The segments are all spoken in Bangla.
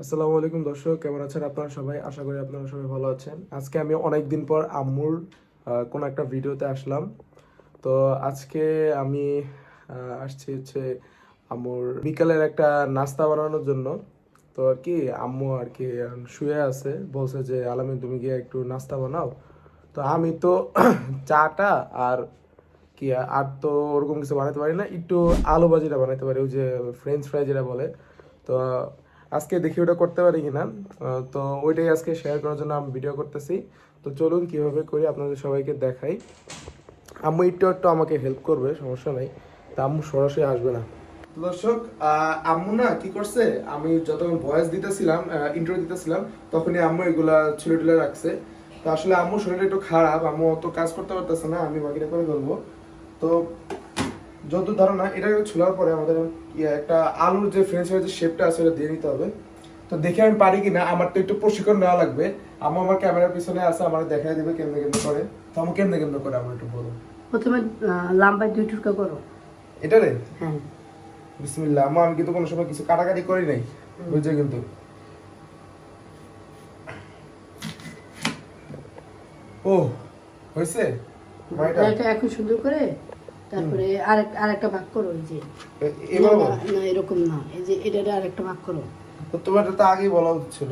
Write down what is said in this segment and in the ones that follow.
আসসালামু আলাইকুম দর্শক, কেমন আছেন আপনারা সবাই? আশা করি আপনারা সবাই ভালো আছেন। আজকে আমি অনেক দিন পর আম্মুর কোনো একটা ভিডিওতে আসলাম। তো আজকে আমি আসছি হচ্ছে আম্মুর বিকালের একটা নাস্তা বানানোর জন্য। তো আর কি, আম্মু আর কি শুয়ে আছে, বলছে যে আলামিন তুমি গিয়ে একটু নাস্তা বানাও। তো আমি তো চাটা আর কি, আর তো ওরকম কিছু বানাতে পারি না, একটু আলু ভাজিটা বানাতে পারি, ওই যে ফ্রেঞ্চ ফ্রাই যেটা বলে। তো আজকে দেখি ওটা করতে পারি কিনা। তো ওইটাই আজকে শেয়ার করার জন্য আমি ভিডিও করতেছি। তো চলুন কীভাবে করি আপনাদের সবাইকে দেখাই। আম্মু একটু একটু আমাকে হেল্প করবে, সমস্যা নাই। তা আম্মু সরাসরি আসবে না। দর্শক আম্মু না কি করছে? আমি যখন ভয়েস দিতেছিলাম ইন্টারভিউ দিতেছিলাম, তখনই আম্মু এগুলা ছুলে টুলে রাখছে। তো আসলে আম্মু শরীরটা একটু খারাপ, আম্মু অত কাজ করতে পারতেছে না, আমি বাকিটা করে বলব তো যত ধারণা এটা ছোলার পরে আমাদের ইয়ে একটা আলুর যে ফ্রেঞ্চ ফ্রাইজের শেপটা আছে ওটা দিয়ে নিতে হবে। তো দেখে আমি পারি কিনা আমার তো একটু প্রশিক্ষণ নেওয়া লাগবে। আম্মু আমার ক্যামেরার পিছনে আছে আমার দেখাই দেবে কেমনে কেমনে করে। তো আমি কেমনে কেমনে করে আমার একটু বলো। প্রথমে লাম্বায় দুই টুকরো করো। এটা রে? হ্যাঁ। বিসমিল্লাহ আমি কিন্তু কোনো সময় কিছু কাটাকাটি করি নাই বুঝছে কিন্তু। ও হয়েছে? এটা এখন সুন্দর করে তারপরে আরেক আরেকটা ভাগ করো এই যে। না, এরকম না। এই যে এটা আরেকটা ভাগ করো। তোমার তো আগেই বলা উচিত ছিল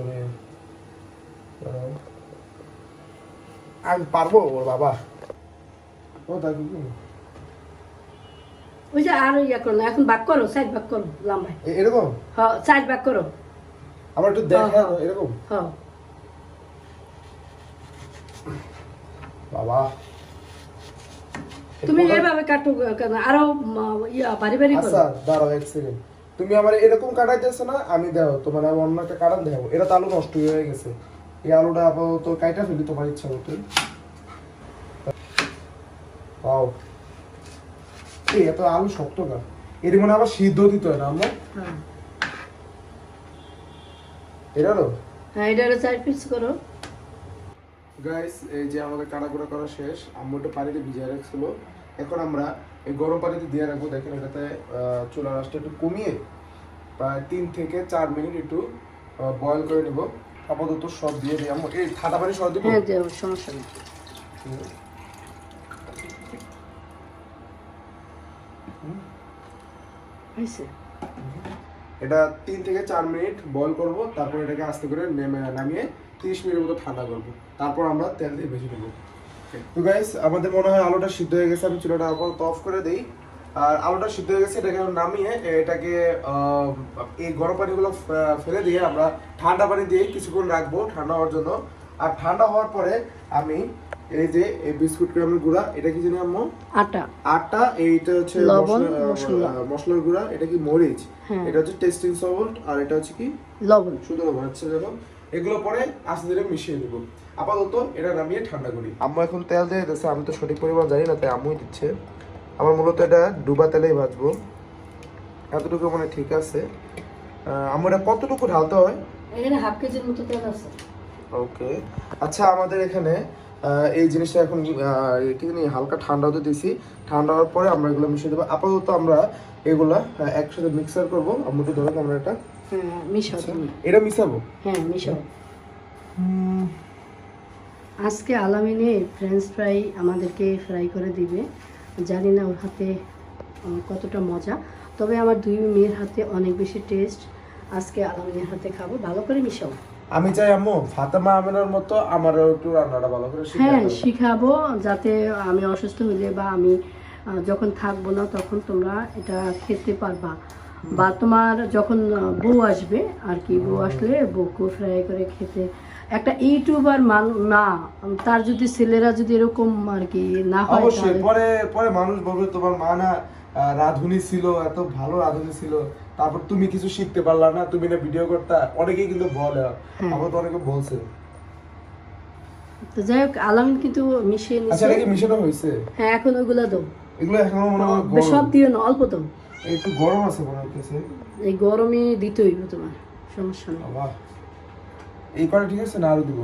আমি পারব ওর বাবা? ও দাদু কি? ওই যে আর ইয়া করো না এখন ভাগ করো সাইড ভাগ করো লাম্বায়। এরকম? হ সাইড ভাগ করো। আমার একটু দেখা হ্যাঁ, হ্যাঁ। এরকম? হ। বাবা। তুমি এইভাবে কাটো আরও ইয়া বাড়ি বাড়ি করো আচ্ছা দাঁড়াও এক সেকেন্ড তুমি আমার এরকম কাটাইতেছো না আমি দেও তোমার আমি অন্য একটা কাটান দেবো এটা তো আলু নষ্ট হয়ে গেছে। এই আলুটা আপাতত কাইটা ফেলি তোমার ইচ্ছা মতো। পাও এই এত আলু শক্ত না এর মনে আবার সিদ্ধ দিতে হয় না আমরা হ্যাঁ। এটারও? হ্যাঁ এটা চার পিস করো। গাইস এই যে আমাদের কাটাকুটা করা শেষ আম্মু একটু পানিতে ভিজিয়ে রাখছিল। এখন আমরা এই গরম পানিতে দিয়ে রাখব। দেখেন এটাতে আহ, চুলার আঁচটা একটু কমিয়ে প্রায় তিন থেকে চার মিনিট একটু বয়েল করে নিব। আপাতত সব দিয়ে দিই আম্মু এই ঠান্ডা পানি সব দিব হ্যাঁ সমস্যা নেই। এটা তিন থেকে চার মিনিট বয়েল করব। তারপর এটাকে আস্তে করে নেমে নামিয়ে তিরিশ মিনিটের মতো ঠান্ডা করব। তারপর আমরা তেল দিয়ে ভেজে নেব। তো গাইস আমাদের মনে হয় আলুটা সিদ্ধ হয়ে গেছে আমি চুলাটা আপাতত অফ করে দেই। আর আলুটা সিদ্ধ হয়ে গেছে এটাকে নামিয়ে এটাকে এই গরম পানিগুলো ফেলে দিয়ে আমরা ঠান্ডা পানি দিয়ে কিছুক্ষণ রাখব ঠান্ডা হওয়ার জন্য। আর ঠান্ডা হওয়ার পরে আমি এই যে এই বিস্কুট ক্রামের গুঁড়া এটা কি জানি আম্মু? আটা। আটটা এইটা হচ্ছে। মশলার গুঁড়া এটা কি মরিচ? হ্যাঁ। এটা হচ্ছে টেস্টিং সল্ট আর এটা হচ্ছে কি? লবণ। শুধু লবণ আচ্ছা দেখো এগুলো পরে আস্তে ধীরে মিশিয়ে দেবো আপাতত এটা নামিয়ে ঠান্ডা করি। আম্মু এখন তেল দিয়ে দিতেছে আমি তো সঠিক পরিমাণ জানি না তাই আম্মুই দিচ্ছে। আমার মূলত এটা ডুবা তেলেই ভাজবো। এতটুকু মানে ঠিক আছে। আম্মু এটা কতটুকু ঢালতে হয়? এখানে হাফ কেজির মতো তেল আছে। ওকে। আচ্ছা আমাদের এখানে এই জিনিসটা এখন কি জানি হালকা ঠান্ডা হতে দিছি। ঠান্ডা হওয়ার পরে আমরা এগুলো মিশিয়ে দেবো। আপাতত আমরা এগুলা একসাথে মিক্সার করব। আম্মু তো ধরো আমরা এটা হ্যাঁ মিশাও এটা মিশাবো? হ্যাঁ মিশাও। আজকে আলামিনে ফ্রেঞ্চ ফ্রাই আমাদেরকে ফ্রাই করে দিবে। জানি না ওর হাতে কতটা মজা। তবে আমার দুই মেয়ের হাতে অনেক বেশি টেস্ট আজকে আলামিনের হাতে খাব। ভালো করে মিশাও। আমি চাই আম্মু ফাতেমা আমিনার মতো আমারও একটু রান্নাটা ভালো করে হ্যাঁ শিখাবো যাতে আমি অসুস্থ হলে বা আমি যখন থাকব না তখন তোমরা এটা খেতে পারবা। বা তোমার যখন বউ আসবে আর কি বউ আসলে বউকে ফ্রাই করে খেতে একটা ইউটিউবার মান না তার যদি ছেলেরা যদি এরকম আর কি না হয় অবশ্যই পরে পরে মানুষ বলবে তোমার মা না রাঁধুনি ছিল এত ভালো রাঁধুনি ছিল তারপর তুমি কিছু শিখতে পারলা না তুমি না ভিডিও করতা অনেকেই কিন্তু বলে হ্যাঁ। আমার তো অনেকে বলছে। তো যাই হোক আলামিন কিন্তু মিশিয়ে আচ্ছা এটা কি মিশানো হয়েছে? হ্যাঁ এখন ওইগুলো দাও। এগুলো এখনও মনে হয় সব দিও না অল্প দাও। একটু গরম আছে মনে হচ্ছে এই গরমে দিতে হইব তোমার সমস্যা নেই। বাবা। এই কটা ঠিক আছে না আরও দিব?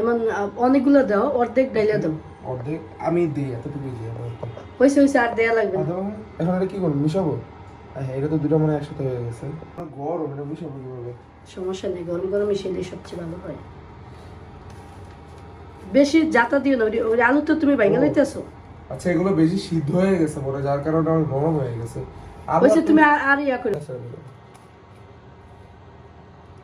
এমন অনেকগুলো দাও অর্ধেক ডাইলা দাও। অর্ধেক? আমি দিই এতটুকু দিই হয়েছে হয়েছে আর দেয়া লাগবে এখন এটা কি করব মিশাবো? হ্যাঁ এটা তো দুটো মানে একসাথে হয়ে গেছে। গরম এটা মিশাবো কীভাবে? সমস্যা নেই গরম গরম মিশাইলে সবচেয়ে ভালো হয়। বেশি জাতা দিও না ওই- আলু তো তুমি ও। লইতেছো। আচ্ছা এগুলো বেশি সিদ্ধ হয়ে গেছে পরে যার কারণে আমার নরম হয়ে গেছে। আবার তুমি আর আর ইয়া করে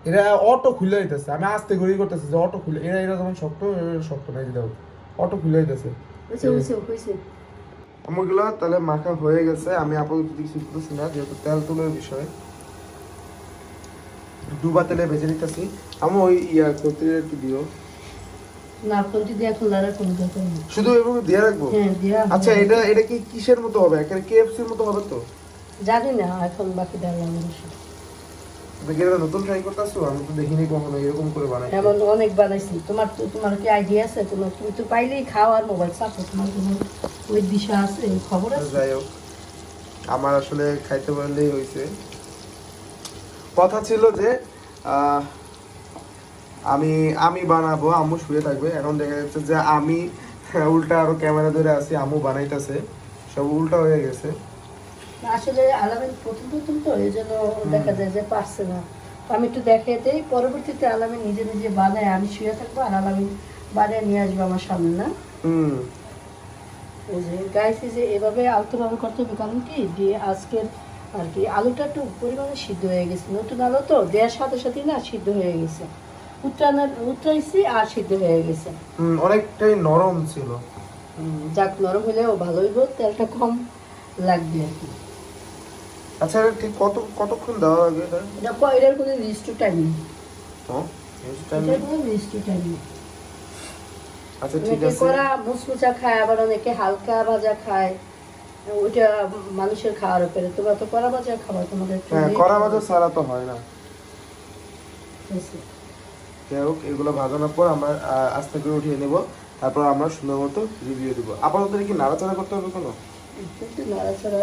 এরা অটো খুলে দিতেছে। আমি আস্তে করে করতেছি যে অটো খুলে এরা এরা যেমন শক্ত শক্ত নাই দাও অটো খুলে হয়েছে আমগুলো তাহলে মাখা হয়ে গেছে। আমি আপাতত কিছু করতেছি না যেহেতু তেল তুলের বিষয়। ডুবা তেলে ভেজে নিতেছি। আমি ওই ইয়া করতে একটু দিও। শুধু এভাবে দিয়ে রাখব? হ্যাঁ দিয়া আচ্ছা এটা এটা কি কিসের মতো হবে? এখানে কেএফসির মতো হবে তো? জানি না এখন বাকি ডাললাম তুমি এটা নতুন ট্রাই করতেছো? আমি তো দেখিনি কখনো এরকম করে বানাই এমন অনেক বানাইছি। তোমার তো তোমার কি আইডিয়া আছে? তোমার তুমি তো পাইলেই খাও আর মোবাইল চাপো তোমার কোনো ওই দিশা আছে খবর আছে? যাই হোক আমার আসলে খাইতে পারলেই হয়েছে কথা ছিল যে আমি আমি বানাবো আম্মু শুয়ে থাকবে। এখন দেখা যাচ্ছে যে আমি উল্টা আরও ক্যামেরা ধরে আছি আম্মু বানাইতেছে। সব উল্টা হয়ে গেছে। আসলে আলামিন প্রথম প্রথম তো এই জন্য দেখা যায় যে পারছে না। আমি একটু দেখে দেই পরবর্তীতে আলামিন নিজে নিজে বানায় আমি শুয়ে থাকব আর আলামিন বানিয়ে নিয়ে আসব আমার সামনে না? হুম। যে গাইছে যে এভাবে আলতোভাবে করতে হবে কারণ কি? দিয়ে আজকের আর কি আলুটা একটু পরিমাণে সিদ্ধ হয়ে গেছে। নতুন আলু তো দেওয়ার সাথে সাথেই না সিদ্ধ হয়ে গেছে। উত্তরানো উত্তরাইছি আর সিদ্ধ হয়ে গেছে। অনেকটাই নরম ছিল। যাক নরম হলেও ভালোই হোক তেলটা কম লাগবে আর কি। আচ্ছা এটা ঠিক কত কতক্ষণ দেওয়া লাগে এটা? এটা ক- এটার কোনো রিস্ট টাইম নেই। হ্যাঁ, next time- এটার কোনো রিস্ট টাইম নেই। আচ্ছা ঠিক আছে। কড়া মুচমুচা খায় আবার অনেকে হালকা ভাজা খায়। ওইটা মানুষের খাওয়ার উপরে। তোমরা তো কড়া ভাজা খাবার তোমাদের হ্যাঁ কড়া ভাজা ছাড়া তো হয় না। যাই হোক এগুলো ভাজানোর পর আমরা আস্তে করে উঠিয়ে নেব। তারপর আমরা সুন্দর মতো রিভিউ দেবো। আপাতত কি নাড়াচাড়া করতে হবে কোনো? একটু নাড়াচাড়া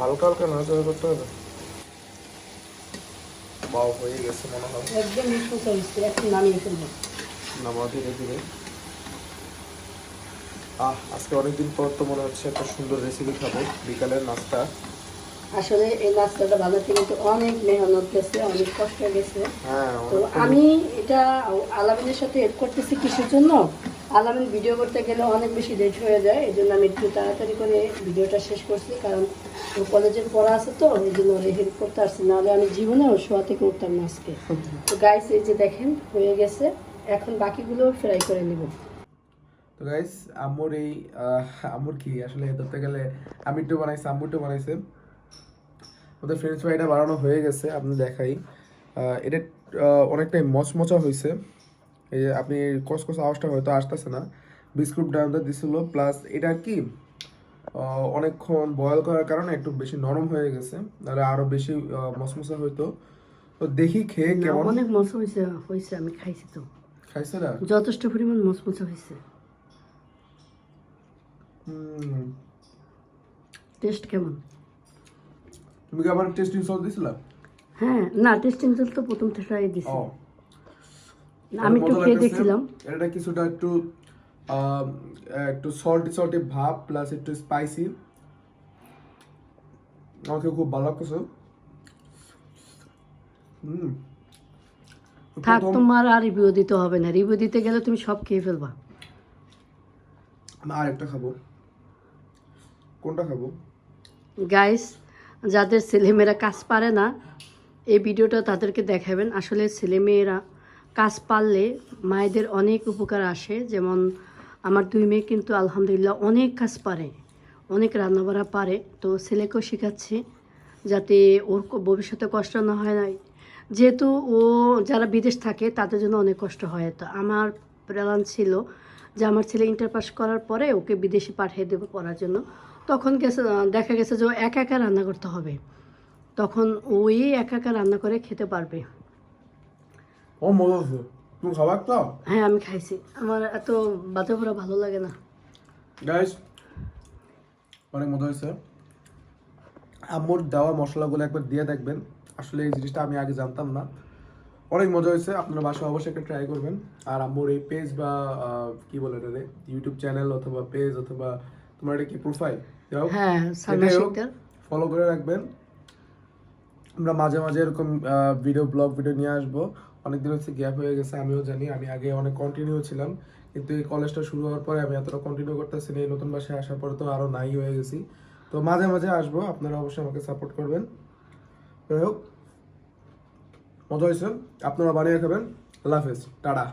হালকা হালকা নাড়াচাড়া করতে হবে? বাও হয়ে গেছে মনে হয়। একদম মিশমুচা হয়েছে একটু নামিয়ে ফেলব। নামাও ধীরে ধীরে। আহ আজকে অনেকদিন পর তো মনে হচ্ছে একটা সুন্দর রেসিপি খাব। বিকালের নাস্তা। আসলে এই নাস্তাটা বানাতে কিন্তু অনেক মেহনত গেছে অনেক কষ্ট গেছে। হ্যাঁ তো আমি এটা আলামিনের সাথে এড করতেছি কিসের জন্য? আলামিন ভিডিও করতে গেলে অনেক বেশি লেট হয়ে যায় এই জন্য আমি একটু তাড়াতাড়ি করে ভিডিওটা শেষ করছি কারণ ও কলেজের পড়া আছে তো এই জন্য ওরে হেল্প করতে আসছি নাহলে আমি জীবনেও শোয়া থেকে উঠতাম না আজকে। তো গাইস এই যে দেখেন হয়ে গেছে এখন বাকিগুলো ফ্রাই করে নেব। তো গাইস আম্মুর এই আহ, আম্মুর কি? আসলে ধরতে গেলে আমি একটু বানাইছি আম্মু একটু বানাইছে। ওদের ফ্রেঞ্চ ফ্রাইটা বানানো হয়ে গেছে আপনি দেখাই। এটা অনেকটাই মচমচা হয়েছে এই যে আপনি কসকস আওয়াজটা হয়তো আসতেছে না বিস্কুট ডাউনটা দিছিল প্লাস এটা কি অনেকক্ষণ বয়েল করার কারণে একটু বেশি নরম হয়ে গেছে নাহলে আরও বেশি মচমচা হইতো। তো দেখি খেয়ে কেমন। অনেক মশা হয়েছে হয়েছে আমি খাইছি তো। খাইছে না? যথেষ্ট পরিমাণ মশমশা হয়েছে টেস্ট কেমন? তুমি কি আবার টেস্টিং সস দিছিলা? হ্যাঁ না টেস্টিং তেল তো প্রথম থেকে দিছি। আমি একটু খেয়ে দেখছিলাম এটা কিছুটা একটু একটু সল্টি সল্টি ভাব প্লাস একটু স্পাইসি আমাকে খুব ভালো লাগতেছে। হুম। থাক তোমার আর রিভিউ দিতে হবে না। রিভিউ দিতে গেলে তুমি সব খেয়ে ফেলবা। আমি আরেকটা খাব। কোনটা খাব? গাইস যাদের ছেলেমেয়েরা কাজ পারে না এই ভিডিওটা তাদেরকে দেখাবেন। আসলে ছেলেমেয়েরা কাজ পারলে মায়েদের অনেক উপকার আসে। যেমন আমার দুই মেয়ে কিন্তু আলহামদুলিল্লাহ অনেক কাজ পারে, অনেক রান্নাবাড়া পারে। তো ছেলেকেও শেখাচ্ছি যাতে ওর ভবিষ্যতে কষ্ট না হয় নাই। যেহেতু ও যারা বিদেশ থাকে, তাদের জন্য অনেক কষ্ট হয়। তো আমার প্ল্যান ছিল যে আমার ছেলে ইন্টার পাস করার পরে ওকে বিদেশে পাঠিয়ে দেবো পড়ার জন্য। তখন গেছে, দেখা গেছে যে ও একা একা রান্না করতে হবে। তখন ওই একা একা রান্না করে খেতে পারবে। ও মজা তুমি খাবার একটা? হ্যাঁ আমি খাইছি। আমার এত বাজে ভালো লাগে না। গাইস অনেক মজা হয়েছে। আম্মুর দেওয়া মশলাগুলো একবার দিয়ে দেখবেন। আসলে এই জিনিসটা আমি আগে জানতাম না। অনেক মজা হয়েছে আপনারা বাসায় অবশ্যই একটা ট্রাই করবেন। আর আম্মুর এই পেজ বা কি বলে এটা ইউটিউব চ্যানেল অথবা পেজ অথবা তোমার এটা কি প্রোফাইল হ্যাঁ ফলো করে রাখবেন। আমরা মাঝে মাঝে এরকম ভিডিও ব্লগ ভিডিও নিয়ে আসব। অনেক দিন হচ্ছে গ্যাপ হয়ে গেছে, আমিও জানি, আমি আগে অনেক কন্টিনিউ ছিলাম। কিন্তু এই কলেজটা শুরু হওয়ার পরে আমি এতটা কন্টিনিউ করতেছি না, এই নতুন বাসায় আসার পরে তো আরও নাই হয়ে গেছি। তো মাঝে মাঝে আসব, আপনারা অবশ্যই আমাকে সাপোর্ট করবেন। যাই হোক, মজা হয়েছে আপনারা বানিয়ে খাবেন। আল্লাহ হাফেজ। টাটা।